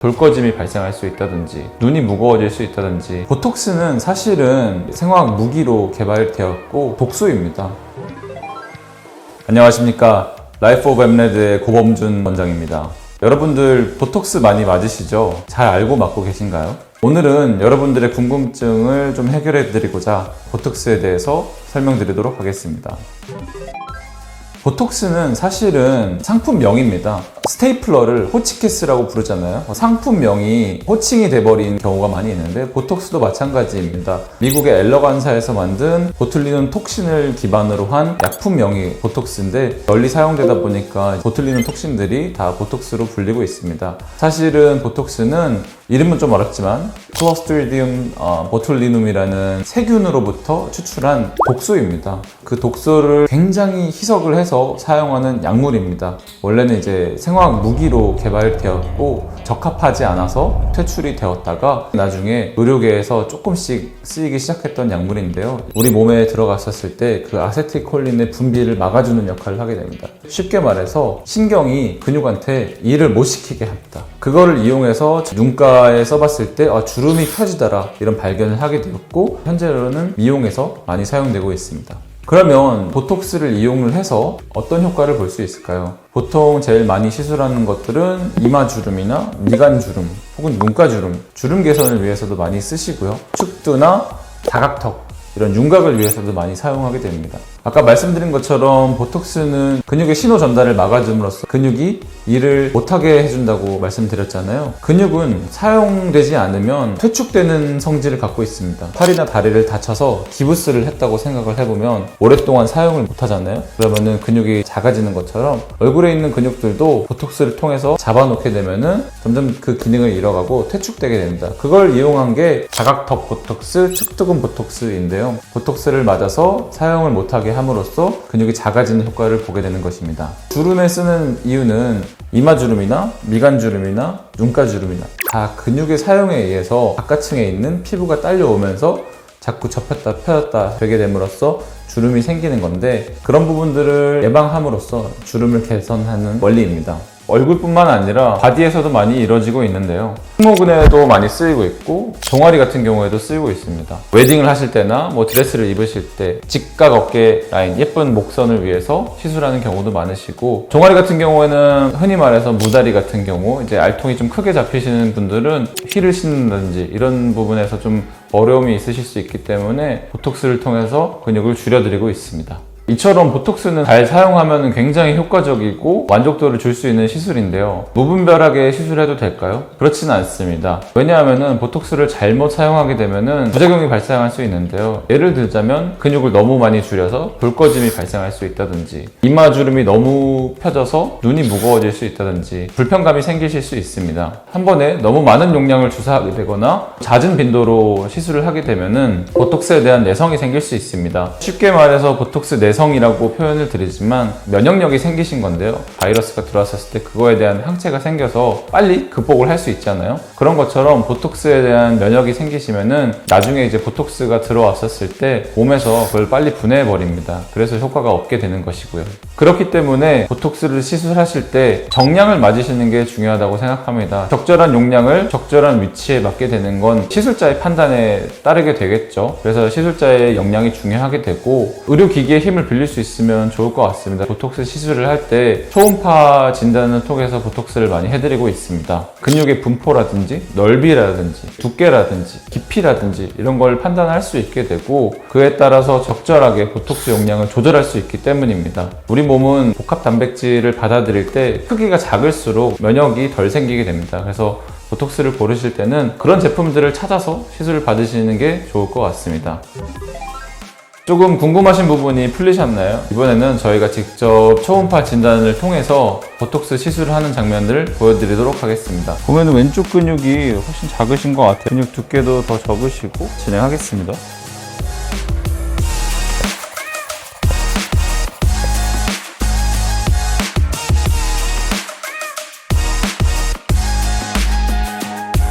돌꺼짐이 발생할 수 있다든지 눈이 무거워질 수 있다든지 보톡스는 사실은 생화학 무기로 개발되었고 독소입니다. 안녕하십니까 라이프 오브 엠레드의 고범준 원장입니다. 여러분들 보톡스 많이 맞으시죠? 잘 알고 맞고 계신가요? 오늘은 여러분들의 궁금증을 좀 해결해 드리고자 보톡스에 대해서 설명드리도록 하겠습니다. 보톡스는 사실은 상품명입니다. 스테이플러를 호치키스라고 부르잖아요. 상품명이 호칭이 돼버린 경우가 많이 있는데 보톡스도 마찬가지입니다. 미국의 엘러간사에서 만든 보툴리눔 톡신을 기반으로 한 약품명이 보톡스인데 널리 사용되다 보니까 보툴리눔 톡신들이 다 보톡스로 불리고 있습니다. 사실은 보톡스는 이름은 좀 어렵지만 클로스트리디움 어, 보툴리눔이라는 세균으로부터 추출한 독소입니다. 그 독소를 굉장히 희석을 해서 사용하는 약물입니다. 원래는 이제 생화학 무기로 개발되었고 적합하지 않아서 퇴출이 되었다가 나중에 의료계에서 조금씩 쓰이기 시작했던 약물인데요. 우리 몸에 들어갔었을 때 그 아세틸콜린의 분비를 막아주는 역할을 하게 됩니다. 쉽게 말해서 신경이 근육한테 일을 못 시키게 합니다. 그거를 이용해서 눈가 에 써봤을 때 아, 주름이 펴지더라 이런 발견을 하게 되었고 현재로는 미용에서 많이 사용되고 있습니다. 그러면 보톡스를 이용을 해서 어떤 효과를 볼 수 있을까요? 보통 제일 많이 시술하는 것들은 이마 주름이나 미간 주름 혹은 눈가 주름, 주름 개선을 위해서도 많이 쓰시고요. 축두나 다각턱 이런 윤곽을 위해서도 많이 사용하게 됩니다. 아까 말씀드린 것처럼 보톡스는 근육의 신호 전달을 막아줌으로써 근육이 일을 못하게 해준다고 말씀드렸잖아요. 근육은 사용되지 않으면 퇴축되는 성질을 갖고 있습니다. 팔이나 다리를 다쳐서 기부스를 했다고 생각을 해보면 오랫동안 사용을 못하잖아요. 그러면은 근육이 작아지는 것처럼 얼굴에 있는 근육들도 보톡스를 통해서 잡아놓게 되면은 점점 그 기능을 잃어가고 퇴축되게 됩니다. 그걸 이용한 게 자각턱 보톡스, 축두근 보톡스인데요. 보톡스를 맞아서 사용을 못하게 함으로써 근육이 작아지는 효과를 보게 되는 것입니다. 주름에 쓰는 이유는 이마 주름이나 미간 주름이나 눈가 주름이나 다 근육의 사용에 의해서 바깥층에 있는 피부가 딸려오면서 자꾸 접혔다 펴졌다 되게 됨으로써 주름이 생기는 건데 그런 부분들을 예방함으로써 주름을 개선하는 원리입니다. 얼굴뿐만 아니라 바디에서도 많이 이루어지고 있는데요. 승모근에도 많이 쓰이고 있고 종아리 같은 경우에도 쓰이고 있습니다. 웨딩을 하실 때나 뭐 드레스를 입으실 때 직각 어깨 라인 예쁜 목선을 위해서 시술하는 경우도 많으시고 종아리 같은 경우에는 흔히 말해서 무다리 같은 경우 이제 알통이 좀 크게 잡히시는 분들은 힐을 신는다든지 이런 부분에서 좀 어려움이 있으실 수 있기 때문에 보톡스를 통해서 근육을 줄여드리고 있습니다. 이처럼 보톡스는 잘 사용하면 굉장히 효과적이고 만족도를 줄 수 있는 시술인데요. 무분별하게 시술해도 될까요? 그렇지는 않습니다. 왜냐하면 보톡스를 잘못 사용하게 되면 부작용이 발생할 수 있는데요. 예를 들자면 근육을 너무 많이 줄여서 볼꺼짐이 발생할 수 있다든지 이마 주름이 너무 펴져서 눈이 무거워질 수 있다든지 불편감이 생기실 수 있습니다. 한 번에 너무 많은 용량을 주사하게 되거나 잦은 빈도로 시술을 하게 되면 보톡스에 대한 내성이 생길 수 있습니다. 쉽게 말해서 보톡스 내성 이라고 표현을 드리지만 면역력이 생기신 건데요. 바이러스가 들어왔을 때 그거에 대한 항체가 생겨서 빨리 극복을 할 수 있잖아요. 그런 것처럼 보톡스에 대한 면역이 생기시면은 나중에 이제 보톡스가 들어왔었을 때 몸에서 그걸 빨리 분해해 버립니다. 그래서 효과가 없게 되는 것이고요. 그렇기 때문에 보톡스를 시술하실 때 정량을 맞으시는 게 중요하다고 생각합니다. 적절한 용량을 적절한 위치에 맞게 되는 건 시술자의 판단에 따르게 되겠죠. 그래서 시술자의 역량이 중요하게 되고 의료기기의 힘을 빌릴 수 있으면 좋을 것 같습니다. 보톡스 시술을 할 때 초음파 진단을 통해서 보톡스를 많이 해드리고 있습니다. 근육의 분포라든지 넓이라든지 두께라든지 깊이라든지 이런 걸 판단할 수 있게 되고 그에 따라서 적절하게 보톡스 용량을 조절할 수 있기 때문입니다. 우리 몸은 복합 단백질을 받아들일 때 크기가 작을수록 면역이 덜 생기게 됩니다. 그래서 보톡스를 고르실 때는 그런 제품들을 찾아서 시술을 받으시는 게 좋을 것 같습니다. 조금 궁금하신 부분이 풀리셨나요? 이번에는 저희가 직접 초음파 진단을 통해서 보톡스 시술을 하는 장면들을 보여드리도록 하겠습니다. 보면 왼쪽 근육이 훨씬 작으신 것 같아요. 근육 두께도 더 적으시고 진행하겠습니다.